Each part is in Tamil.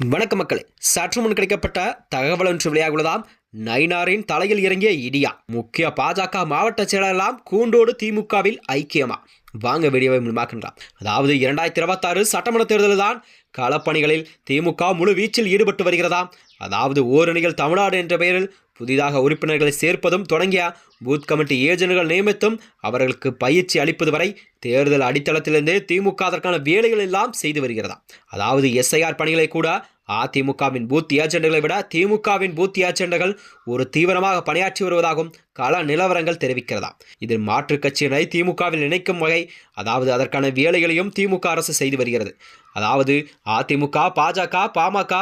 வணக்க மக்களே. சற்று முன் கிடைக்கப்பட்ட தகவல் ஒன்று வெளியாகுள்ளதாம் நைனாரின் தலையில் இறங்கிய இடியா முக்கிய பாஜக மாவட்ட செயலரெல்லாம் கூண்டோடு திமுகவில் ஐக்கியமா? வாங்க வீடியோவை முன்பாக்கின்றான் அதாவது இரண்டாயிரத்தி இருபத்தாறு சட்டமன்ற தேர்தலில் தான் களப்பணிகளில் திமுக முழு வீச்சில் ஈடுபட்டு வருகிறதாம். அதாவது ஓரணிகள் தமிழ்நாடு என்ற பெயரில் புதிதாக உறுப்பினர்களை சேர்ப்பதும் தொடங்கிய பூத் கமிட்டி ஏஜென்ட்கள் நியமித்தும் அவர்களுக்கு பயிற்சி அளிப்பது வரை தேர்தல் அடித்தளத்திலிருந்தே திமுக அதற்கான வேலைகள் எல்லாம் செய்து வருகிறதா? அதாவது எஸ்ஐஆர் பணிகளை கூட அதிமுகவின் பூத் ஏஜெண்டுகளை விட திமுகவின் பூத் ஏஜெண்டுகள் ஒரு தீவிரமாக பணியாற்றி வருவதாகவும் கள நிலவரங்கள் தெரிவிக்கிறதா? இதில் மாற்றுக் கட்சியினை திமுகவில் இணைக்கும் வகை அதாவது அதற்கான வேலைகளையும் திமுக அரசு செய்து வருகிறது. அதாவது அதிமுக பாஜக பாமக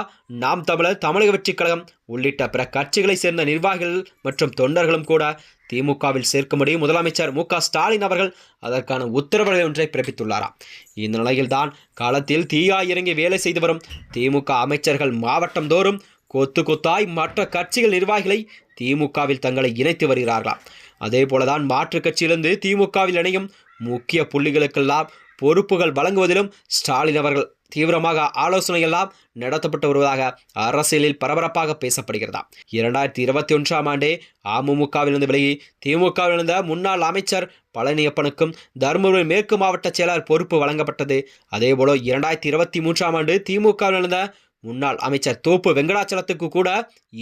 நாம் தமிழர் தமிழக வெற்றிக் கழகம் உள்ளிட்ட பிற கட்சிகளை சேர்ந்த நிர்வாகிகள் மற்றும் தொண்டர்களும் கூட திமுகவில் சேர்க்கும்படி முதலமைச்சர் மு க ஸ்டாலின் அவர்கள் அதற்கான உத்தரவுகளை ஒன்றை பிறப்பித்துள்ளாராம் இந்த நிலையில்தான் களத்தில் தீயா இறங்கி வேலை செய்து வரும் திமுக அமைச்சர்கள் மாவட்டம் தோறும் கொத்து கொத்தாய் மற்ற கட்சிகள் நிர்வாகிகளை திமுகவில் தங்களை இணைத்து வருகிறார்களாம். அதே போலதான் மாற்றுக் கட்சியிலிருந்து திமுகவில் இணையும் முக்கிய புள்ளிகளுக்கெல்லாம் பொறுப்புகள் வழங்குவதிலும் ஸ்டாலின் அவர்கள் தீவிரமாக ஆலோசனை எல்லாம் நடத்தப்பட்டு வருவதாக அரசியலில் பரபரப்பாக பேசப்படுகிறதா. இரண்டாயிரத்தி இருபத்தி ஒன்றாம் ஆண்டே அமமுகவிலிருந்து விலகி திமுகவில் இருந்த முன்னாள் அமைச்சர் பழனியப்பனுக்கும் தருமபுரி மேற்கு மாவட்ட செயலர் பொறுப்பு வழங்கப்பட்டது. அதேபோல இரண்டாயிரத்தி இருபத்தி மூன்றாம் ஆண்டு திமுகவில் இருந்த முன்னாள் அமைச்சர் தோப்பு வெங்கடாச்சலத்துக்கு கூட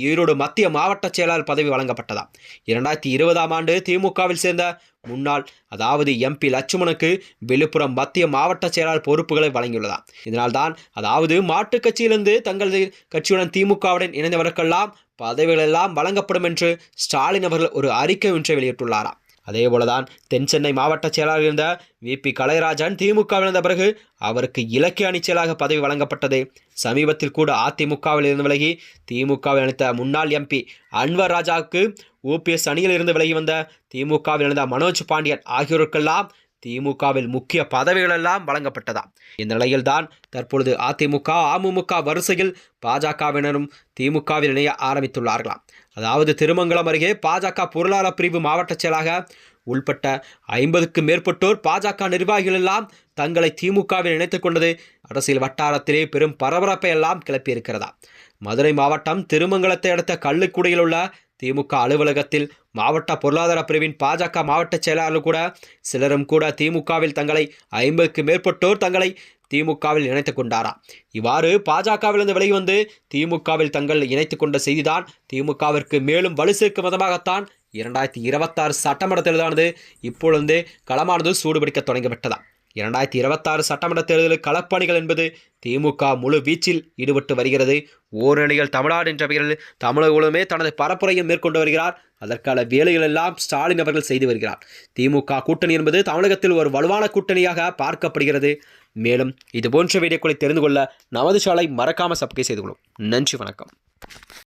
ஈரோடு மத்திய மாவட்ட செயலாளர் பதவி வழங்கப்பட்டதா இரண்டாயிரத்தி இருபதாம் ஆண்டு திமுகவில் சேர்ந்த முன்னாள் அதாவது எம்பி லட்சுமணுக்கு விழுப்புரம் மத்திய மாவட்ட செயலாளர் பொறுப்புகளை வழங்கியுள்ளதா இதனால்தான் அதாவது மாற்றுக் கட்சியிலிருந்து தங்களது கட்சியுடன் திமுகவுடன் இணைந்தவர்களுக்கெல்லாம் பதவிகளெல்லாம் வழங்கப்படும் என்று ஸ்டாலின் அவர்கள் ஒரு அறிக்கை ஒன்றை வெளியிட்டுள்ளாராம். அதே போலதான் தென் சென்னை மாவட்ட செயலாளர் இருந்த வி பி கலைராஜன் திமுகவில் இருந்த பிறகு அவருக்கு இலக்கிய அணி செயலாக பதவி வழங்கப்பட்டது. சமீபத்தில் கூட அதிமுகவில் இருந்து விலகி திமுகவில் இணைத்த முன்னாள் எம்பி அன்வர் ராஜாவுக்கு ஓபிஎஸ் அணியில் இருந்து விலகி வந்த திமுகவில் இருந்த மனோஜ் பாண்டியன் ஆகியோருக்கெல்லாம் திமுகவில் முக்கிய பதவிகளெல்லாம் வழங்கப்பட்டதா? இந்த நிலையில்தான் தற்பொழுது அதிமுக அமமுக வரிசையில் பாஜகவினரும் திமுகவில் இணைய ஆரம்பித்துள்ளார்களாம். அதாவது திருமங்கலம் அருகே பாஜக பொருளாதார பிரிவு மாவட்ட செயலாக உள்பட்ட ஐம்பதுக்கு மேற்பட்டோர் பாஜக நிர்வாகிகள் எல்லாம் தங்களை திமுகவில் இணைத்துக் கொண்டது அரசியல் வட்டாரத்திலே பெரும் பரபரப்பை எல்லாம் கிளப்பியிருக்கிறதா? மதுரை மாவட்டம் திருமங்கலத்தை அடுத்த கள்ளுக்குடியில் உள்ள திமுக அலுவலகத்தில் மாவட்ட பொருளாதார பிரிவின் பாஜக மாவட்ட செயலாளர் கூட சிலரும் கூட திமுகவில் தங்களை ஐம்பதுக்கு மேற்பட்டோர் தங்களை திமுகவில் இணைத்துக் கொண்டாரா? இவ்வாறு பாஜகவிலிருந்து விலகி வந்து திமுகவில் தங்கள் இணைத்துக் கொண்ட செய்திதான். திமுகவிற்கு மேலும் வலு சேர்க்கும் விதமாகத்தான் இரண்டாயிரத்தி இருபத்தாறு சட்டமன்ற தேர்தலானது இப்பொழுது களமானது சூடுபிடிக்க தொடங்கிவிட்டதா இரண்டாயிரத்தி இருபத்தாறு சட்டமன்ற தேர்தலில் களப்பணிகள் என்பது திமுக முழு வீச்சில் ஈடுபட்டு வருகிறது. ஓரணிகள் தமிழ்நாடு என்ற பெயரில் தமிழகமே தனது பரப்புரையும் மேற்கொண்டு வருகிறார். அதற்கான வேலைகள் எல்லாம் ஸ்டாலின் அவர்கள் செய்து வருகிறார். திமுக கூட்டணி என்பது தமிழகத்தில் ஒரு வலுவான கூட்டணியாக பார்க்கப்படுகிறது. மேலும் இது போன்ற வீடியோக்களை தெரிந்து கொள்ள நமது சாலை மறக்காமல் சப்கை செய்து கொள்ளும். நன்றி வணக்கம்.